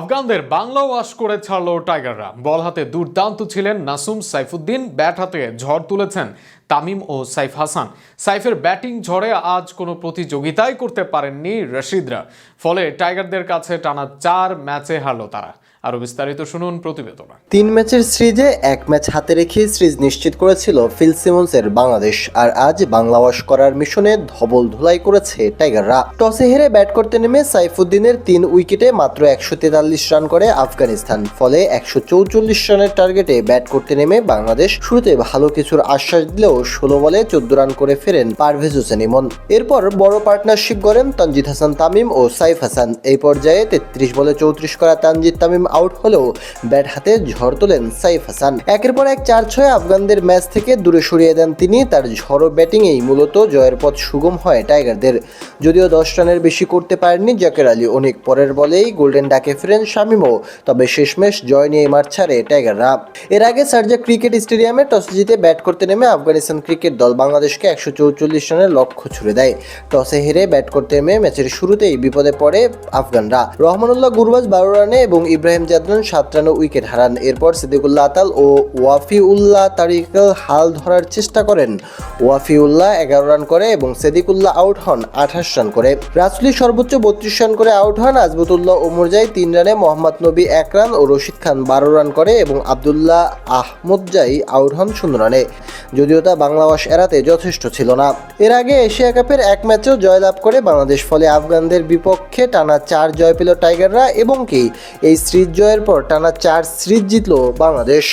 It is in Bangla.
আফগানদের বাংলা ওয়াশ করে ছাড়ল টাইগাররা। বল হাতে দুর্দান্ত ছিলেন নাসুম সাইফুদ্দিন, ব্যাট হাতে ঝড় তুলেছেন তামিম ও সাইফ হাসান। সাইফের ব্যাটিং ঝড়ে আজ কোনো প্রতিযোগিতাই করতে পারেননি রশিদরা। ফলে টাইগারদের কাছে টানা চার ম্যাচে হারলো তারা। আরও বিস্তারিত শুনুন প্রতিবেদন। তিন ম্যাচের সিরিজে এক ম্যাচ হাতে রেখে সিরিজ নিশ্চিত করেছিল ফিল সিমন্সের বাংলাদেশ। আর আজ বাংলা ওয়াশ করার মিশনে ধবল ধুলাই করেছে টাইগাররা। টসে হেরে ব্যাট করতে নেমে সাইফুদ্দিনের তিন উইকেটে মাত্র একশো তেতাল্লিশ রান করে আফগানিস্তান। ফলে একশো চৌচল্লিশ রানের টার্গেটে ব্যাট করতে নেমে বাংলাদেশ। শুরুতে ভালো কিছুর আশ্বাস দিলেও ষোলো বলে চোদ্দ রান করে ফেরেন পারভেজ হোসেন ইমন। এরপর বড় পার্টনারশিপ গড়েন তানজিদ হাসান তামিম ও সাইফ হাসান। এই পর্যায়ে তেত্রিশ বলে চৌত্রিশ করা তানজিদ তামিম আউট হলেও ব্যাট হাতে ঝড় তোলেন সাইফ হাসান। একের পর এক চার ছয় আফগানদের ম্যাচ থেকে দূরে সরিয়ে দেন তিনি। তার ঝড়ো ব্যাটিংয়েই মূলত জয়ের পথ সুগম হয় টাইগারদের। যদিও দশ রানের বেশি করতে পারেননি জাকের আলী, অনেক পরের বলেই গোল্ডেন ডাকে ফেরেন শামিমও। তবে শেষমেশ জয় নিয়ে মাঠ ছাড়ে টাইগাররা। এর আগে সার্জা ক্রিকেট স্টেডিয়ামে টস জিতে ব্যাট করতে নেমে আফগানিস্তান ক্রিকেট দল বাংলাদেশকে একশো চৌচল্লিশ রানের লক্ষ্য ছুড়ে দেয়। টসে হেরে ব্যাট করতে নেমে ম্যাচের শুরুতেই বিপদে পড়ে আফগানরা। রহমানুল্লাহ গুরবাজ বারো রানে এবং ইব্রাহিম জাদরান সাত রানে উইকেট হারান। এরপর সিদ্দিকুল্লাহ আতাল ও ওয়াফিউল্লাহ তারিকাল হাল ধরার চেষ্টা করেন। ওয়াফিউল্লাহ এগারো রান করে এবং সেদিকুল্লাহ আউট হন আঠাশ রান করে। রাসুলি সর্বোচ্চ বত্রিশ রান করে আউট হন আজবতুল্লাহ ওমরজাই তিন রানে, মোহাম্মদ নবী এক রান ও রশিদ খান বারো রান করে এবং আবদুল্লাহ আহমদজাই আউট হন শূন্য রানে। যদিও তা বাংলাবাস এড়াতে যথেষ্ট ছিল না। এর আগে এশিয়া কাপের এক ম্যাচেও জয়লাভ করে বাংলাদেশ, ফলে আফগানদের বিপক্ষে টানা চার জয় পেল টাইগাররা এবং কি, এই সিরিজ জয়ের পর টানা চার সিরিজ জিতল বাংলাদেশ।